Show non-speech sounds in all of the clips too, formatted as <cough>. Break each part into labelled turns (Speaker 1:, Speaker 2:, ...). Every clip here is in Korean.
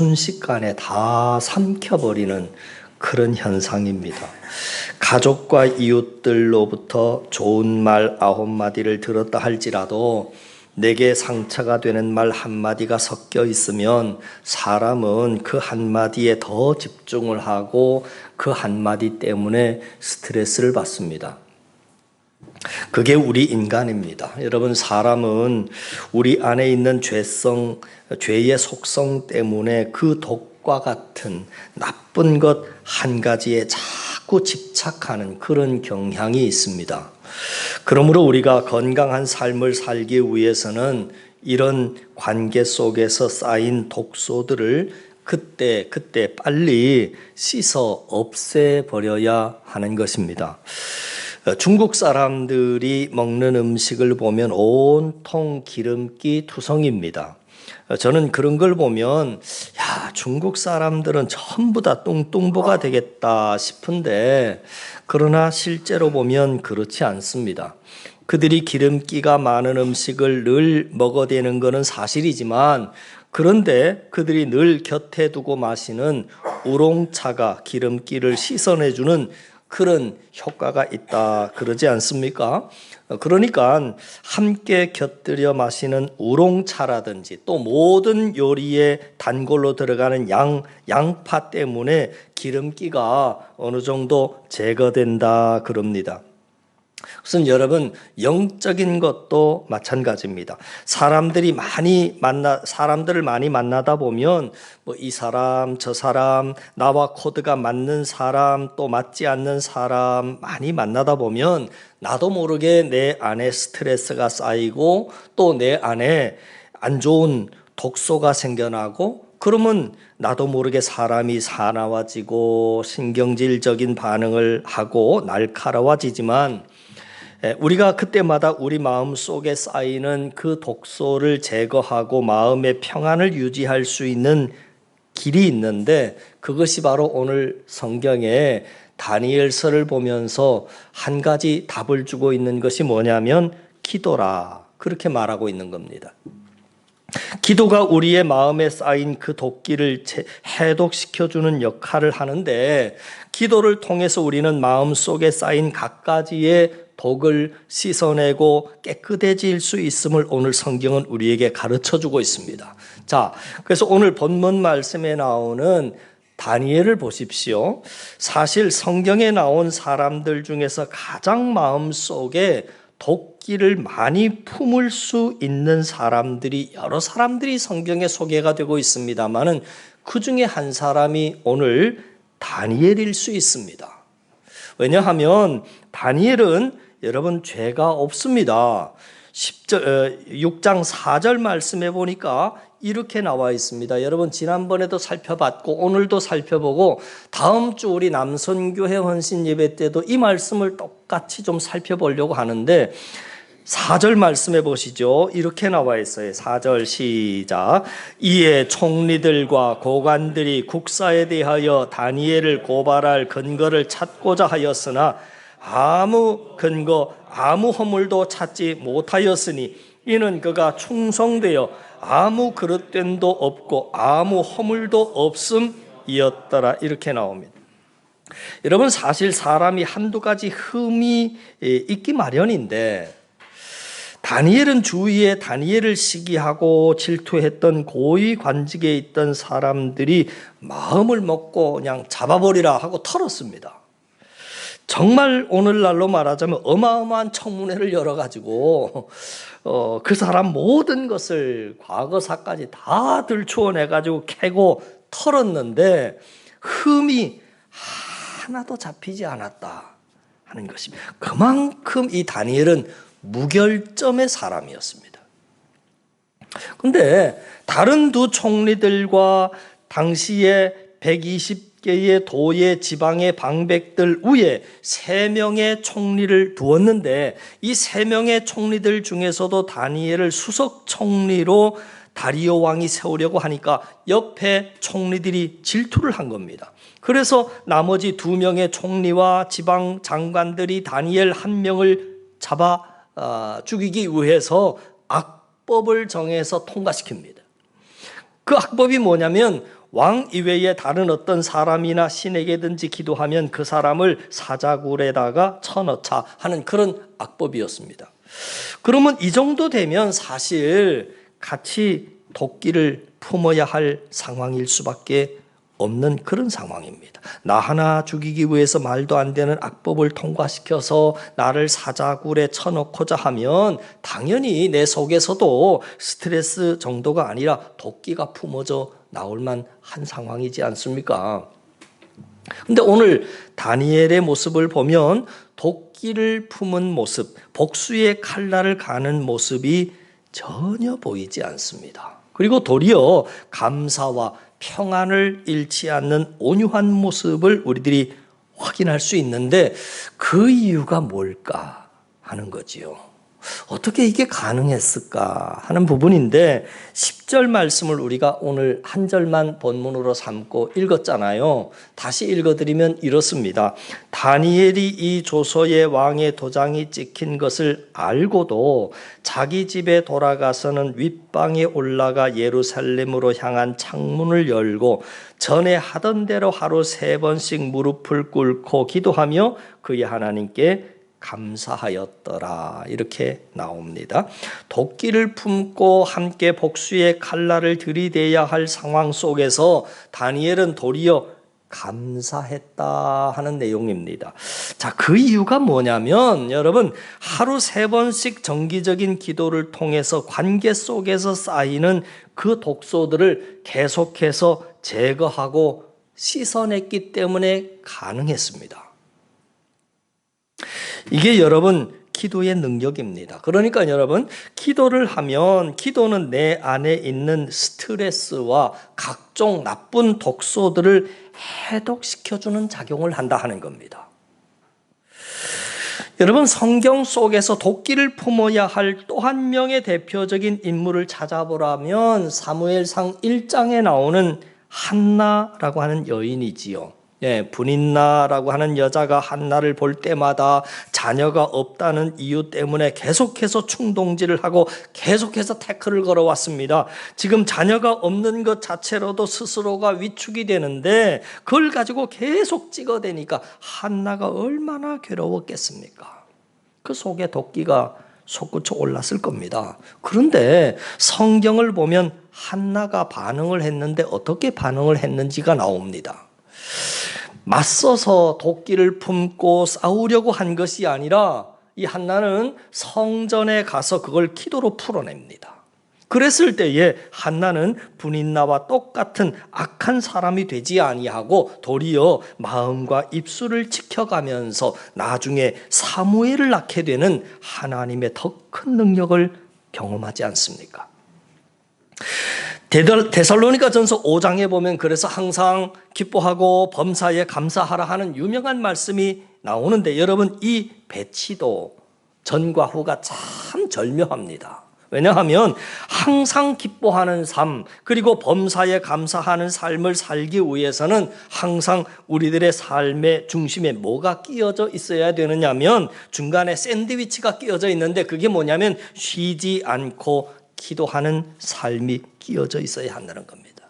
Speaker 1: 순식간에 다 삼켜버리는 그런 현상입니다. 가족과 이웃들로부터 좋은 말 아홉 마디를 들었다 할지라도 내게 상처가 되는 말 한마디가 섞여 있으면 사람은 그 한마디에 더 집중을 하고 그 한마디 때문에 스트레스를 받습니다. 그게 우리 인간입니다. 여러분, 사람은 우리 안에 있는 죄성, 죄의 속성 때문에 그 독과 같은 나쁜 것 한 가지에 자꾸 집착하는 그런 경향이 있습니다. 그러므로 우리가 건강한 삶을 살기 위해서는 이런 관계 속에서 쌓인 독소들을 그때 그때 빨리 씻어 없애버려야 하는 것입니다. 중국 사람들이 먹는 음식을 보면 온통 기름기 투성입니다. 저는 그런 걸 보면 야 중국 사람들은 전부 다 뚱뚱보가 되겠다 싶은데 그러나 실제로 보면 그렇지 않습니다. 그들이 기름기가 많은 음식을 늘 먹어대는 것은 사실이지만 그런데 그들이 늘 곁에 두고 마시는 우롱차가 기름기를 씻어내주는 그런 효과가 있다 그러지 않습니까? 그러니까 함께 곁들여 마시는 우롱차라든지 또 모든 요리에 단골로 들어가는 양 양파 때문에 기름기가 어느 정도 제거된다 그럽니다. 우선 여러분 영적인 것도 마찬가지입니다. 사람들이 많이 만나 사람들을 많이 만나다 보면 뭐 이 사람 저 사람 나와 코드가 맞는 사람 또 맞지 않는 사람 많이 만나다 보면 나도 모르게 내 안에 스트레스가 쌓이고 또 내 안에 안 좋은 독소가 생겨나고 그러면 나도 모르게 사람이 사나워지고 신경질적인 반응을 하고 날카로워지지만 우리가 그때마다 우리 마음 속에 쌓이는 그 독소를 제거하고 마음의 평안을 유지할 수 있는 길이 있는데 그것이 바로 오늘 성경에 다니엘서를 보면서 한 가지 답을 주고 있는 것이 뭐냐면 기도라. 그렇게 말하고 있는 겁니다. 기도가 우리의 마음에 쌓인 그 독기를 해독시켜주는 역할을 하는데 기도를 통해서 우리는 마음 속에 쌓인 각가지의 독을 씻어내고 깨끗해질 수 있음을 오늘 성경은 우리에게 가르쳐 주고 있습니다. 자, 그래서 오늘 본문 말씀에 나오는 다니엘을 보십시오. 사실 성경에 나온 사람들 중에서 가장 마음 속에 독기를 많이 품을 수 있는 사람들이 여러 사람들이 성경에 소개가 되고 있습니다만은 그 중에 한 사람이 오늘 다니엘일 수 있습니다. 왜냐하면 다니엘은 여러분 죄가 없습니다. 10절, 6장 4절 말씀해 보니까 이렇게 나와 있습니다. 여러분 지난번에도 살펴봤고 오늘도 살펴보고 다음 주 우리 남선교회 헌신 예배 때도 이 말씀을 똑같이 좀 살펴보려고 하는데 4절 말씀해 보시죠. 이렇게 나와 있어요. 4절 시작. 이에 총리들과 고관들이 국사에 대하여 다니엘을 고발할 근거를 찾고자 하였으나 아무 근거, 아무 허물도 찾지 못하였으니 이는 그가 충성되어 아무 그릇됨도 없고 아무 허물도 없음이었더라 이렇게 나옵니다. 여러분 사실 사람이 한두 가지 흠이 있기 마련인데 다니엘은 주위에 다니엘을 시기하고 질투했던 고위 관직에 있던 사람들이 마음을 먹고 그냥 잡아버리라 하고 털었습니다. 정말 오늘날로 말하자면 어마어마한 청문회를 열어가지고 어, 그 사람 모든 것을 과거사까지 다 들추어내가지고 캐고 털었는데 흠이 하나도 잡히지 않았다 하는 것입니다. 그만큼 이 다니엘은 무결점의 사람이었습니다. 근데 다른 두 총리들과 당시에 120 개의 도의 지방의 방백들 위에 세 명의 총리를 두었는데 이 세 명의 총리들 중에서도 다니엘을 수석 총리로 다리오 왕이 세우려고 하니까 옆에 총리들이 질투를 한 겁니다. 그래서 나머지 두 명의 총리와 지방 장관들이 다니엘 한 명을 잡아 어, 죽이기 위해서 악법을 정해서 통과시킵니다. 그 악법이 뭐냐면 왕 이외에 다른 어떤 사람이나 신에게든지 기도하면 그 사람을 사자굴에다가 쳐넣자 하는 그런 악법이었습니다. 그러면 이 정도 되면 사실 같이 도끼를 품어야 할 상황일 수밖에 없는 그런 상황입니다. 나 하나 죽이기 위해서 말도 안 되는 악법을 통과시켜서 나를 사자굴에 쳐넣고자 하면 당연히 내 속에서도 스트레스 정도가 아니라 도끼가 품어져 나올 만 한 상황이지 않습니까? 근데 오늘 다니엘의 모습을 보면 도끼를 품은 모습, 복수의 칼날을 가는 모습이 전혀 보이지 않습니다. 그리고 도리어 감사와 평안을 잃지 않는 온유한 모습을 우리들이 확인할 수 있는데 그 이유가 뭘까 하는 거지요. 어떻게 이게 가능했을까 하는 부분인데 10절 말씀을 우리가 오늘 한 절만 본문으로 삼고 읽었잖아요. 다시 읽어드리면 이렇습니다. 다니엘이 이 조서의 왕의 도장이 찍힌 것을 알고도 자기 집에 돌아가서는 윗방에 올라가 예루살렘으로 향한 창문을 열고 전에 하던 대로 하루 세 번씩 무릎을 꿇고 기도하며 그의 하나님께 감사하였더라 이렇게 나옵니다. 도끼를 품고 함께 복수의 칼날을 들이대야 할 상황 속에서 다니엘은 도리어 감사했다 하는 내용입니다. 자, 그 이유가 뭐냐면 여러분 하루 세 번씩 정기적인 기도를 통해서 관계 속에서 쌓이는 그 독소들을 계속해서 제거하고 씻어냈기 때문에 가능했습니다. 이게 여러분 기도의 능력입니다. 그러니까 여러분 기도를 하면 기도는 내 안에 있는 스트레스와 각종 나쁜 독소들을 해독시켜주는 작용을 한다 하는 겁니다. 여러분 성경 속에서 도끼를 품어야 할 또 한 명의 대표적인 인물을 찾아보라면 사무엘상 1장에 나오는 한나라고 하는 여인이지요. 예, 분인나라고 하는 여자가 한나를 볼 때마다 자녀가 없다는 이유 때문에 계속해서 충동질을 하고 계속해서 태클을 걸어왔습니다. 지금 자녀가 없는 것 자체로도 스스로가 위축이 되는데 그걸 가지고 계속 찍어대니까 한나가 얼마나 괴로웠겠습니까? 그 속에 도끼가 솟구쳐 올랐을 겁니다. 그런데 성경을 보면 한나가 반응을 했는데 어떻게 반응을 했는지가 나옵니다. 맞서서 도끼를 품고 싸우려고 한 것이 아니라 이 한나는 성전에 가서 그걸 기도로 풀어냅니다. 그랬을 때에 한나는 분인나와 똑같은 악한 사람이 되지 아니하고 도리어 마음과 입술을 지켜가면서 나중에 사무엘을 낳게 되는 하나님의 더 큰 능력을 경험하지 않습니까? 데살로니가 전서 5장에 보면 그래서 항상 기뻐하고 범사에 감사하라 하는 유명한 말씀이 나오는데 여러분 이 배치도 전과 후가 참 절묘합니다. 왜냐하면 항상 기뻐하는 삶 그리고 범사에 감사하는 삶을 살기 위해서는 항상 우리들의 삶의 중심에 뭐가 끼어져 있어야 되느냐면 중간에 샌드위치가 끼어져 있는데 그게 뭐냐면 쉬지 않고 기도하는 삶이 끼어져 있어야 한다는 겁니다.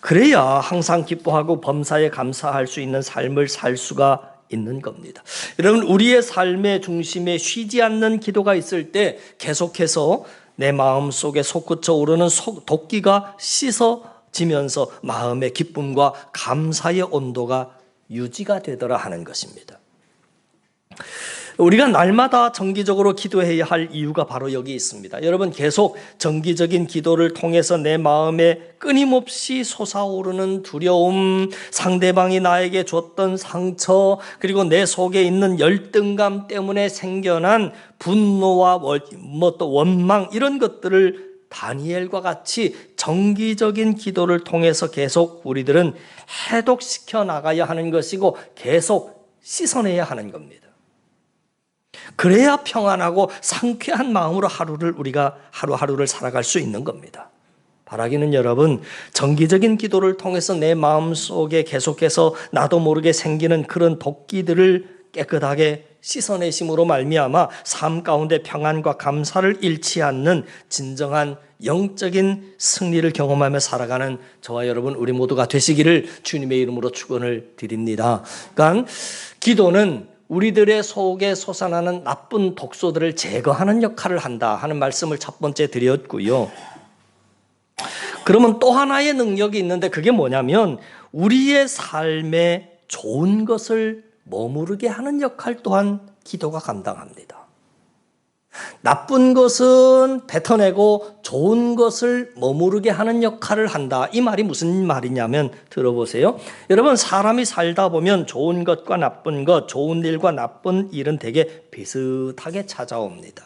Speaker 1: 그래야 항상 기뻐하고 범사에 감사할 수 있는 삶을 살 수가 있는 겁니다. 여러분, 우리의 삶의 중심에 쉬지 않는 기도가 있을 때 계속해서 내 마음 속에 솟구쳐 오르는 도끼가 씻어지면서 마음의 기쁨과 감사의 온도가 유지가 되더라 하는 것입니다. 우리가 날마다 정기적으로 기도해야 할 이유가 바로 여기 있습니다. 여러분 계속 정기적인 기도를 통해서 내 마음에 끊임없이 솟아오르는 두려움, 상대방이 나에게 줬던 상처, 그리고 내 속에 있는 열등감 때문에 생겨난 분노와 뭐또 원망 이런 것들을 다니엘과 같이 정기적인 기도를 통해서 계속 우리들은 해독시켜 나가야 하는 것이고 계속 씻어내야 하는 겁니다. 그래야 평안하고 상쾌한 마음으로 하루를 우리가 하루하루를 살아갈 수 있는 겁니다. 바라기는 여러분, 정기적인 기도를 통해서 내 마음 속에 계속해서 나도 모르게 생기는 그런 도끼들을 깨끗하게 씻어내심으로 말미암아 삶 가운데 평안과 감사를 잃지 않는 진정한 영적인 승리를 경험하며 살아가는 저와 여러분 우리 모두가 되시기를 주님의 이름으로 축원을 드립니다. 그러니까 기도는 우리들의 속에 솟아나는 나쁜 독소들을 제거하는 역할을 한다 하는 말씀을 첫 번째 드렸고요. 그러면 또 하나의 능력이 있는데 그게 뭐냐면 우리의 삶에 좋은 것을 머무르게 하는 역할 또한 기도가 감당합니다. 나쁜 것은 뱉어내고 좋은 것을 머무르게 하는 역할을 한다. 이 말이 무슨 말이냐면 들어보세요. 여러분 사람이 살다 보면 좋은 것과 나쁜 것, 좋은 일과 나쁜 일은 되게 비슷하게 찾아옵니다.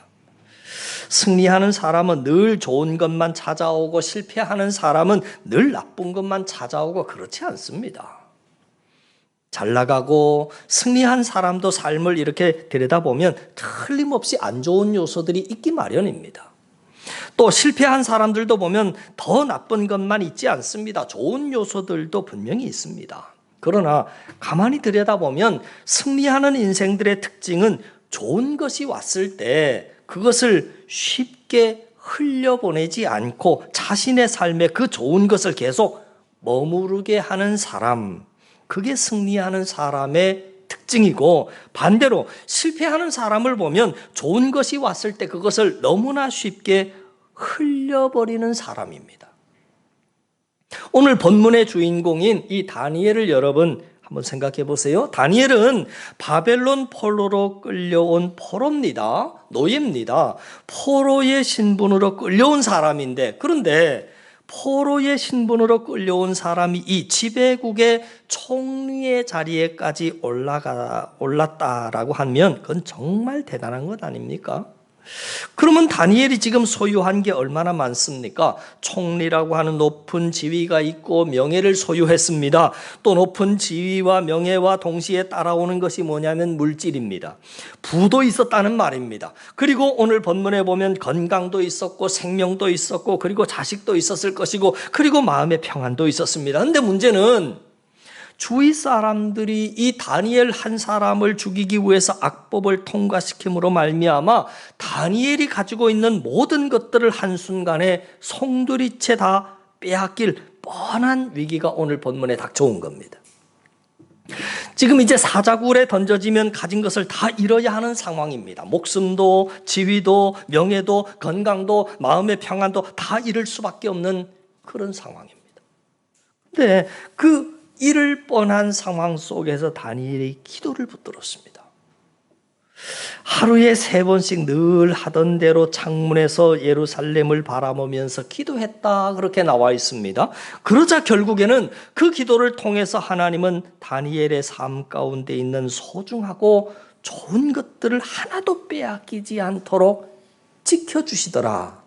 Speaker 1: 승리하는 사람은 늘 좋은 것만 찾아오고 실패하는 사람은 늘 나쁜 것만 찾아오고 그렇지 않습니다. 잘 나가고 승리한 사람도 삶을 이렇게 들여다보면 틀림없이 안 좋은 요소들이 있기 마련입니다. 또 실패한 사람들도 보면 더 나쁜 것만 있지 않습니다. 좋은 요소들도 분명히 있습니다. 그러나 가만히 들여다보면 승리하는 인생들의 특징은 좋은 것이 왔을 때 그것을 쉽게 흘려보내지 않고 자신의 삶에 그 좋은 것을 계속 머무르게 하는 사람, 그게 승리하는 사람의 특징이고 반대로 실패하는 사람을 보면 좋은 것이 왔을 때 그것을 너무나 쉽게 흘려버리는 사람입니다. 오늘 본문의 주인공인 이 다니엘을 여러분 한번 생각해 보세요. 다니엘은 바벨론 폴로로 끌려온 포로입니다. 노예입니다. 포로의 신분으로 끌려온 사람인데 그런데 포로의 신분으로 끌려온 사람이 이 지배국의 총리의 자리에까지 올라가 올랐다라고 하면 그건 정말 대단한 것 아닙니까? 그러면 다니엘이 지금 소유한 게 얼마나 많습니까? 총리라고 하는 높은 지위가 있고 명예를 소유했습니다. 또 높은 지위와 명예와 동시에 따라오는 것이 뭐냐면 물질입니다. 부도 있었다는 말입니다. 그리고 오늘 본문에 보면 건강도 있었고 생명도 있었고 그리고 자식도 있었을 것이고 그리고 마음의 평안도 있었습니다. 근데 문제는 주위 사람들이 이 다니엘 한 사람을 죽이기 위해서 악법을 통과시킴으로 말미암아 다니엘이 가지고 있는 모든 것들을 한순간에 송두리째 다 빼앗길 뻔한 위기가 오늘 본문에 닥쳐온 겁니다. 지금 이제 사자굴에 던져지면 가진 것을 다 잃어야 하는 상황입니다. 목숨도, 지위도, 명예도, 건강도, 마음의 평안도 다 잃을 수밖에 없는 그런 상황입니다. 근데 그 잃을 뻔한 상황 속에서 다니엘이 기도를 붙들었습니다. 하루에 세 번씩 늘 하던 대로 창문에서 예루살렘을 바라보면서 기도했다 그렇게 나와 있습니다. 그러자 결국에는 그 기도를 통해서 하나님은 다니엘의 삶 가운데 있는 소중하고 좋은 것들을 하나도 빼앗기지 않도록 지켜주시더라.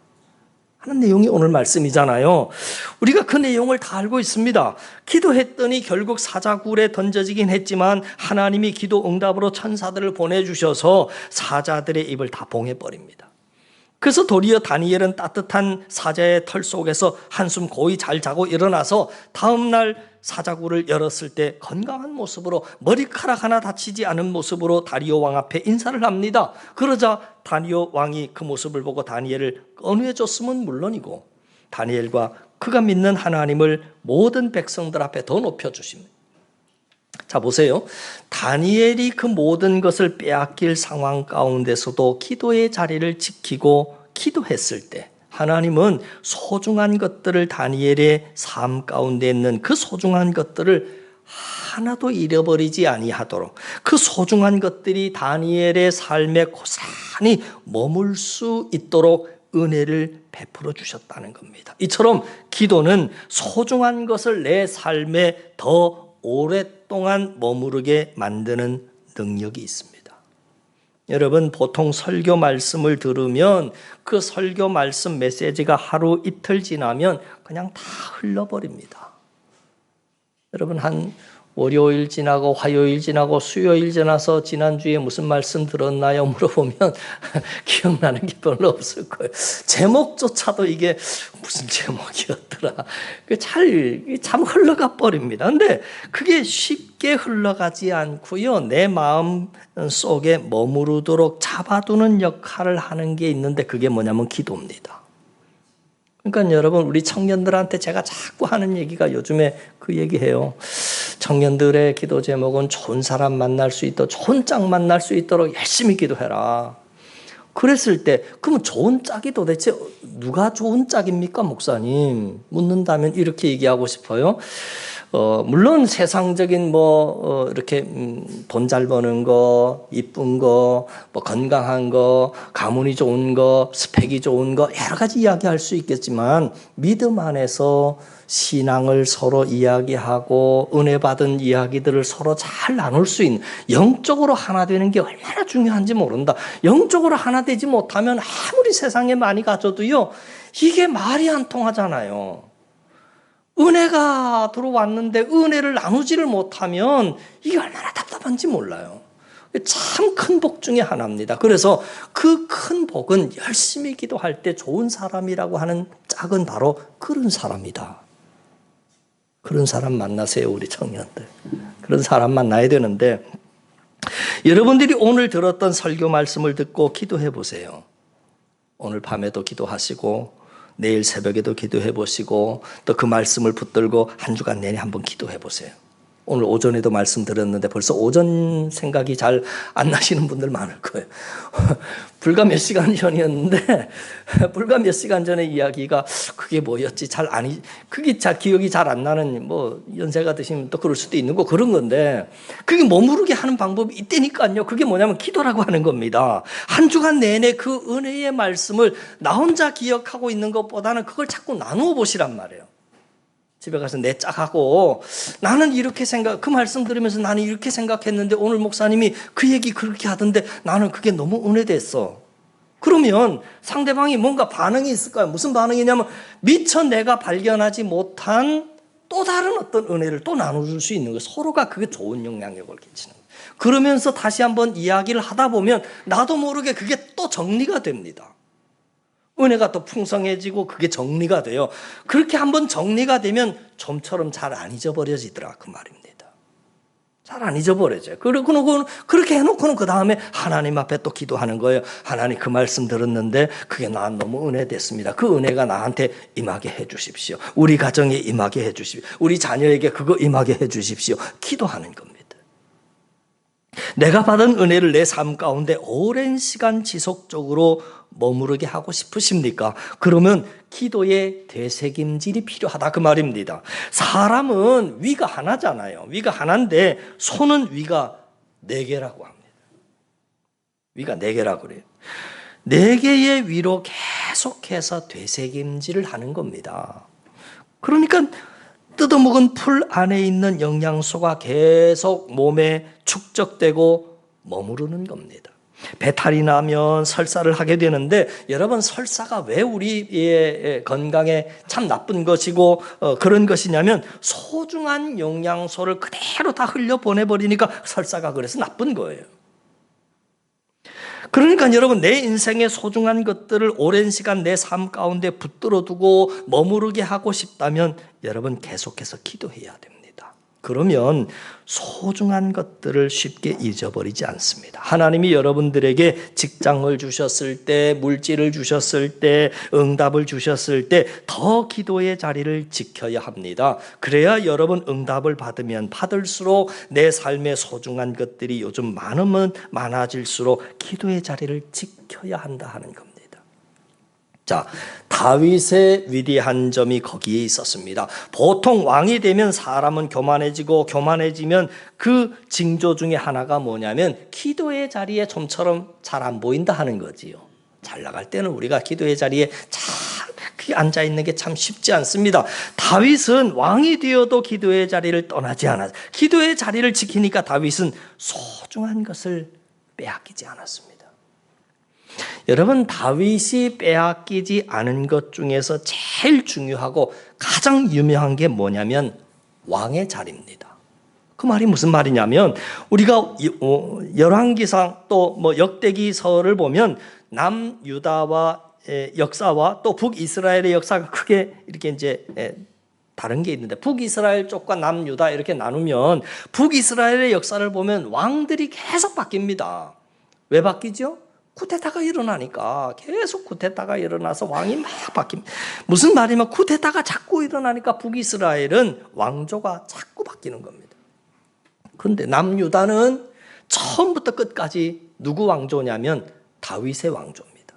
Speaker 1: 하는 내용이 오늘 말씀이잖아요. 우리가 그 내용을 다 알고 있습니다. 기도했더니 결국 사자굴에 던져지긴 했지만 하나님이 기도 응답으로 천사들을 보내주셔서 사자들의 입을 다 봉해버립니다. 그래서 도리어 다니엘은 따뜻한 사자의 털 속에서 한숨 고이 잘 자고 일어나서 다음날 사자굴을 열었을 때 건강한 모습으로 머리카락 하나 다치지 않은 모습으로 다리오 왕 앞에 인사를 합니다. 그러자 다리오 왕이 그 모습을 보고 다니엘을 꺼내해 줬으면 물론이고 다니엘과 그가 믿는 하나님을 모든 백성들 앞에 더 높여 주십니다. 자 보세요. 다니엘이 그 모든 것을 빼앗길 상황 가운데서도 기도의 자리를 지키고 기도했을 때 하나님은 소중한 것들을 다니엘의 삶 가운데 있는 그 소중한 것들을 하나도 잃어버리지 아니하도록 그 소중한 것들이 다니엘의 삶에 고스란히 머물 수 있도록 은혜를 베풀어 주셨다는 겁니다. 이처럼 기도는 소중한 것을 내 삶에 더 오랫동안 머무르게 만드는 능력이 있습니다. 여러분 보통 설교 말씀을 들으면 그 설교 말씀 메시지가 하루 이틀 지나면 그냥 다 흘러버립니다. 여러분 한 월요일 지나고 화요일 지나고 수요일 지나서 지난주에 무슨 말씀 들었나요? <laughs> 물어보면 <laughs> 기억나는 게 별로 없을 거예요. 제목조차도 이게 무슨 제목이었더라. 잘 참 흘러가 버립니다. 근데 그게 쉽게 흘러가지 않고요. 내 마음 속에 머무르도록 잡아두는 역할을 하는 게 있는데 그게 뭐냐면 기도입니다. 그러니까 여러분 우리 청년들한테 제가 자꾸 하는 얘기가 요즘에 그 얘기해요. 청년들의 기도 제목은 좋은 사람 만날 수 있도록 좋은 짝 만날 수 있도록 열심히 기도해라. 그랬을 때 그러면 좋은 짝이 도대체 누가 좋은 짝입니까 목사님? 묻는다면 이렇게 얘기하고 싶어요. 어, 물론 세상적인 뭐, 어, 이렇게, 음, 돈잘 버는 거, 이쁜 거, 뭐, 건강한 거, 가문이 좋은 거, 스펙이 좋은 거, 여러 가지 이야기할 수 있겠지만, 믿음 안에서 신앙을 서로 이야기하고, 은혜 받은 이야기들을 서로 잘 나눌 수 있는, 영적으로 하나 되는 게 얼마나 중요한지 모른다. 영적으로 하나 되지 못하면 아무리 세상에 많이 가져도요, 이게 말이 안 통하잖아요. 은혜가 들어왔는데 은혜를 나누지를 못하면 이게 얼마나 답답한지 몰라요. 참 큰 복 중에 하나입니다. 그래서 그 큰 복은 열심히 기도할 때 좋은 사람이라고 하는 짝은 바로 그런 사람이다. 그런 사람 만나세요, 우리 청년들. 그런 사람 만나야 되는데 여러분들이 오늘 들었던 설교 말씀을 듣고 기도해 보세요. 오늘 밤에도 기도하시고 내일 새벽에도 기도해 보시고 또 그 말씀을 붙들고 한 주간 내내 한번 기도해 보세요. 오늘 오전에도 말씀 드렸는데 벌써 오전 생각이 잘 안 나시는 분들 많을 거예요. <laughs> 불과 몇 시간 전이었는데 <laughs> 불과 몇 시간 전의 이야기가 그게 뭐였지 잘 아니 그게 잘 기억이 잘 안 나는 뭐 연세가 드시면 또 그럴 수도 있는 거 그런 건데 그게 머무르게 하는 방법이 있다니까요. 그게 뭐냐면 기도라고 하는 겁니다. 한 주간 내내 그 은혜의 말씀을 나 혼자 기억하고 있는 것보다는 그걸 자꾸 나누어 보시란 말이에요. 집에 가서 내 짝하고 나는 이렇게 생각 그 말씀 들으면서 나는 이렇게 생각했는데 오늘 목사님이 그 얘기 그렇게 하던데 나는 그게 너무 은혜됐어. 그러면 상대방이 뭔가 반응이 있을까요? 무슨 반응이냐면 미처 내가 발견하지 못한 또 다른 어떤 은혜를 또 나눠줄 수 있는 거예요. 서로가 그게 좋은 영향력을 끼치는 거예요. 그러면서 다시 한번 이야기를 하다 보면 나도 모르게 그게 또 정리가 됩니다. 은혜가 또 풍성해지고 그게 정리가 돼요. 그렇게 한번 정리가 되면 좀처럼 잘 안 잊어버려지더라 그 말입니다. 잘 안 잊어버려져요. 그리고 그렇게 해놓고는 그 다음에 하나님 앞에 또 기도하는 거예요. 하나님 그 말씀 들었는데 그게 난 너무 은혜 됐습니다. 그 은혜가 나한테 임하게 해주십시오. 우리 가정에 임하게 해주십시오. 우리 자녀에게 그거 임하게 해주십시오. 기도하는 겁니다. 내가 받은 은혜를 내 삶 가운데 오랜 시간 지속적으로 머무르게 하고 싶으십니까? 그러면 기도의 되새김질이 필요하다 그 말입니다. 사람은 위가 하나잖아요. 위가 하나인데 손은 위가 네 개라고 합니다. 위가 네 개라고 그래요. 네 개의 위로 계속해서 되새김질을 하는 겁니다. 그러니까 뜯어먹은 풀 안에 있는 영양소가 계속 몸에 축적되고 머무르는 겁니다. 배탈이 나면 설사를 하게 되는데 여러분 설사가 왜 우리의 건강에 참 나쁜 것이고 어, 그런 것이냐면 소중한 영양소를 그대로 다 흘려 보내버리니까 설사가 그래서 나쁜 거예요. 그러니까 여러분 내 인생의 소중한 것들을 오랜 시간 내 삶 가운데 붙들어 두고 머무르게 하고 싶다면 여러분 계속해서 기도해야 됩니다. 그러면 소중한 것들을 쉽게 잊어버리지 않습니다. 하나님이 여러분들에게 직장을 주셨을 때, 물질을 주셨을 때, 응답을 주셨을 때 더 기도의 자리를 지켜야 합니다. 그래야 여러분 응답을 받으면 받을수록 내 삶의 소중한 것들이 요즘 많으면 많아질수록 기도의 자리를 지켜야 한다 하는 겁니다. 자, 다윗의 위대한 점이 거기에 있었습니다. 보통 왕이 되면 사람은 교만해지고 교만해지면 그 징조 중에 하나가 뭐냐면 기도의 자리에 좀처럼 잘 안 보인다 하는 거지요. 잘 나갈 때는 우리가 기도의 자리에 잘 앉아 있는 게 참 쉽지 않습니다. 다윗은 왕이 되어도 기도의 자리를 떠나지 않았. 기도의 자리를 지키니까 다윗은 소중한 것을 빼앗기지 않았습니다. 여러분 다윗이 빼앗기지 않은 것 중에서 제일 중요하고 가장 유명한 게 뭐냐면 왕의 자리입니다. 그 말이 무슨 말이냐면 우리가 이- 어, 열왕기상 또 뭐 역대기서를 보면 남 유다와 의 역사와 또 북이스라엘의 역사가 크게 이렇게 이제 에, 다른 게 있는데 북이스라엘 쪽과 남유다 이렇게 나누면 북이스라엘의 역사를 보면 왕들이 계속 바뀝니다. 왜 바뀌죠? 쿠데타가 일어나니까 계속 쿠데타가 일어나서 왕이 막 바뀝니다. 무슨 말이면 쿠데타가 자꾸 일어나니까 북이스라엘은 왕조가 자꾸 바뀌는 겁니다. 그런데 남유다는 처음부터 끝까지 누구 왕조냐면 다윗의 왕조입니다.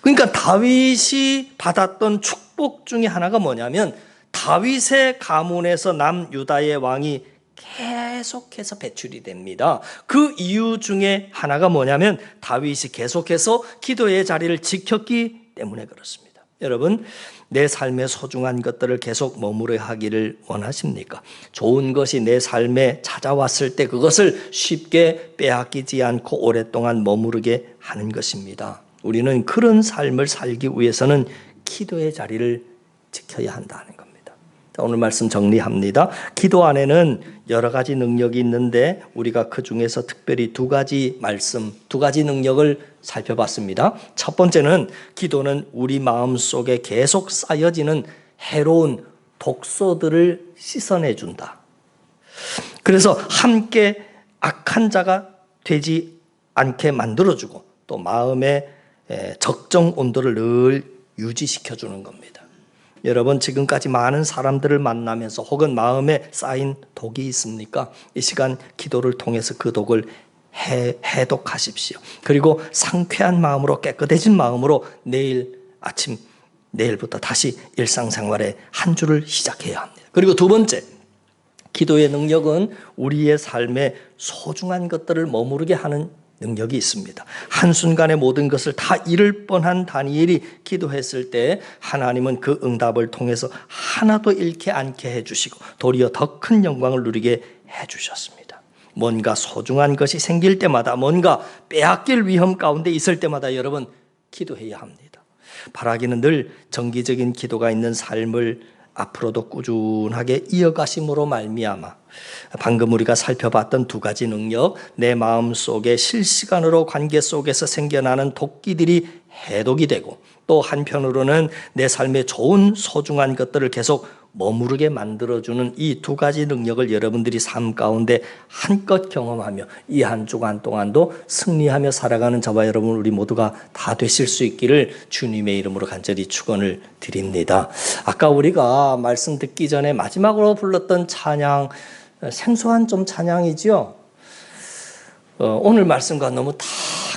Speaker 1: 그러니까 다윗이 받았던 축복 중에 하나가 뭐냐면 다윗의 가문에서 남유다의 왕이 계속 해서 배출이 됩니다. 그 이유 중에 하나가 뭐냐면 다윗이 계속해서 기도의 자리를 지켰기 때문에 그렇습니다. 여러분, 내 삶의 소중한 것들을 계속 머무르 하기를 원하십니까? 좋은 것이 내 삶에 찾아왔을 때 그것을 쉽게 빼앗기지 않고 오랫동안 머무르게 하는 것입니다. 우리는 그런 삶을 살기 위해서는 기도의 자리를 지켜야 한다는 겁니다. 자, 오늘 말씀 정리합니다. 기도 안에는 여러 가지 능력이 있는데 우리가 그 중에서 특별히 두 가지 말씀, 두 가지 능력을 살펴봤습니다. 첫 번째는 기도는 우리 마음 속에 계속 쌓여지는 해로운 독소들을 씻어내 준다. 그래서 함께 악한 자가 되지 않게 만들어주고 또 마음의 에, 적정 온도를 늘 유지시켜 주는 겁니다. 여러분 지금까지 많은 사람들을 만나면서 혹은 마음에 쌓인 독이 있습니까? 이 시간 기도를 통해서 그 독을 해, 해독하십시오. 그리고 상쾌한 마음으로 깨끗해진 마음으로 내일 아침 내일부터 다시 일상생활의 한 주를 시작해야 합니다. 그리고 두 번째 기도의 능력은 우리의 삶에 소중한 것들을 머무르게 하는 능력이 있습니다. 한순간에 모든 것을 다 잃을 뻔한 다니엘이 기도했을 때 하나님은 그 응답을 통해서 하나도 잃게 않게 해주시고 도리어 더 큰 영광을 누리게 해주셨습니다. 뭔가 소중한 것이 생길 때마다 뭔가 빼앗길 위험 가운데 있을 때마다 여러분 기도해야 합니다. 바라기는 늘 정기적인 기도가 있는 삶을 앞으로도 꾸준하게 이어가심으로 말미암아 방금 우리가 살펴봤던 두 가지 능력 내 마음 속에 실시간으로 관계 속에서 생겨나는 도끼들이 해독이 되고 또 한편으로는 내 삶에 좋은 소중한 것들을 계속 머무르게 만들어주는 이 두 가지 능력을 여러분들이 삶 가운데 한껏 경험하며 이 한 주간 동안도 승리하며 살아가는 저와 여러분 우리 모두가 다 되실 수 있기를 주님의 이름으로 간절히 축원을 드립니다. 아까 우리가 말씀 듣기 전에 마지막으로 불렀던 찬양 생소한 좀 찬양이지요. 어, 오늘 말씀과 너무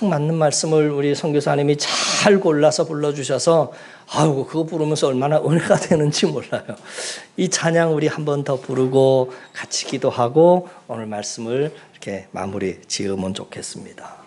Speaker 1: 딱 맞는 말씀을 우리 선교사님이 잘 골라서 불러주셔서 아이고 그거 부르면서 얼마나 은혜가 되는지 몰라요. 이 찬양 우리 한 번 더 부르고 같이 기도하고 오늘 말씀을 이렇게 마무리 지으면 좋겠습니다.